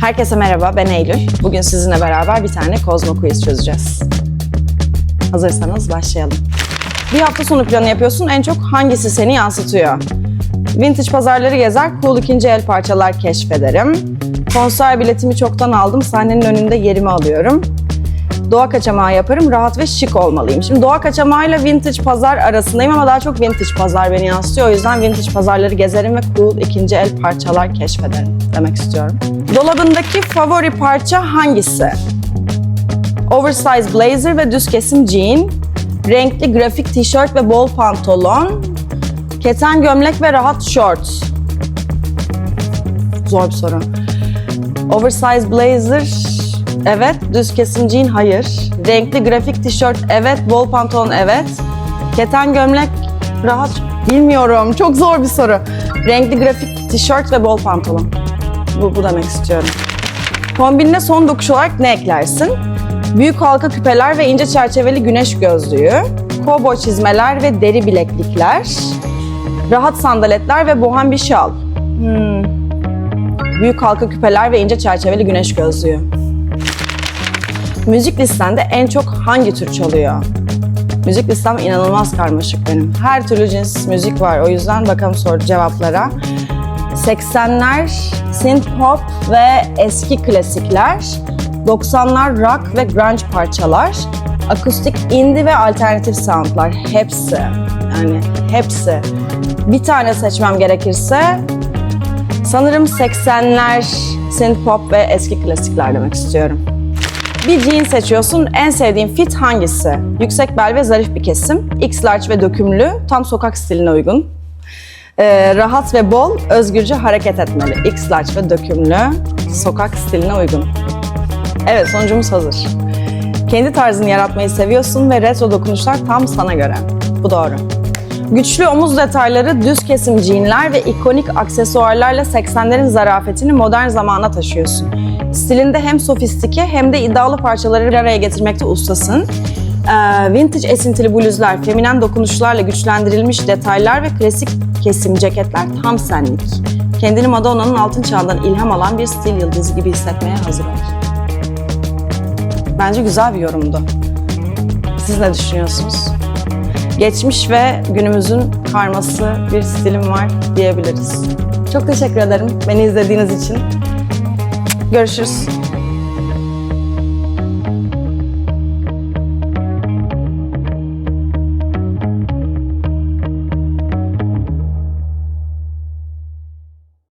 Herkese merhaba, ben Eylül. Bugün sizinle beraber bir tane Kozmo Quiz çözeceğiz. Hazırsanız başlayalım. Bir hafta sonu planı yapıyorsun, en çok hangisi seni yansıtıyor? Vintage pazarları gezer, cool ikinci el parçalar keşfederim. Konser biletimi çoktan aldım, sahnenin önünde yerimi alıyorum. Doğa kaçamağı yaparım, rahat ve şık olmalıyım. Şimdi doğa kaçamağıyla vintage pazar arasındayım ama daha çok vintage pazar beni yansıtıyor. O yüzden vintage pazarları gezerim ve cool ikinci el parçalar keşfederim demek istiyorum. Dolabındaki favori parça hangisi? Oversize blazer ve düz kesim jean, renkli grafik tişört ve bol pantolon, keten gömlek ve rahat short. Zor bir soru. Oversize blazer, evet. Düz kesim jean, hayır. Renkli grafik tişört, evet. Bol pantolon, evet. Keten gömlek, rahat, bilmiyorum. Çok zor bir soru. Renkli grafik tişört ve bol pantolon. Bu, bu demek istiyorum. Kombinine son dokuş olarak ne eklersin? Büyük halka küpeler ve ince çerçeveli güneş gözlüğü, kovboy çizmeler ve deri bileklikler, rahat sandaletler ve bohem bir şal. Hmm. Büyük halka küpeler ve ince çerçeveli güneş gözlüğü. Müzik listende en çok hangi tür çalıyor? Müzik listem inanılmaz karmaşık benim. Her türlü cins müzik var. O yüzden bakalım soru cevaplara. 80'ler synth pop ve eski klasikler, 90'lar rock ve grunge parçalar, akustik indie ve alternatif soundlar hepsi. Yani hepsi. Bir tane seçmem gerekirse sanırım 80'ler synth pop ve eski klasikler demek istiyorum. Bir jean seçiyorsun. En sevdiğin fit hangisi? Yüksek bel ve zarif bir kesim. X large ve dökümlü. Tam sokak stiline uygun. Ee, rahat ve bol, özgürce hareket etmeli. X large ve dökümlü. Sokak stiline uygun. Evet, sonucumuz hazır. Kendi tarzını yaratmayı seviyorsun ve retro dokunuşlar tam sana göre. Bu doğru. Güçlü omuz detayları, düz kesim jeanler ve ikonik aksesuarlarla 80'lerin zarafetini modern zamana taşıyorsun. Stilinde hem sofistike hem de iddialı parçaları bir araya getirmekte ustasın. Ee, vintage esintili bluzlar, feminen dokunuşlarla güçlendirilmiş detaylar ve klasik kesim ceketler tam senlik. Kendini Madonna'nın altın çağından ilham alan bir stil yıldızı gibi hissetmeye hazır ol. Bence güzel bir yorumdu. Siz ne düşünüyorsunuz? Geçmiş ve günümüzün karması bir stilim var diyebiliriz. Çok teşekkür ederim beni izlediğiniz için. Görüşürüz.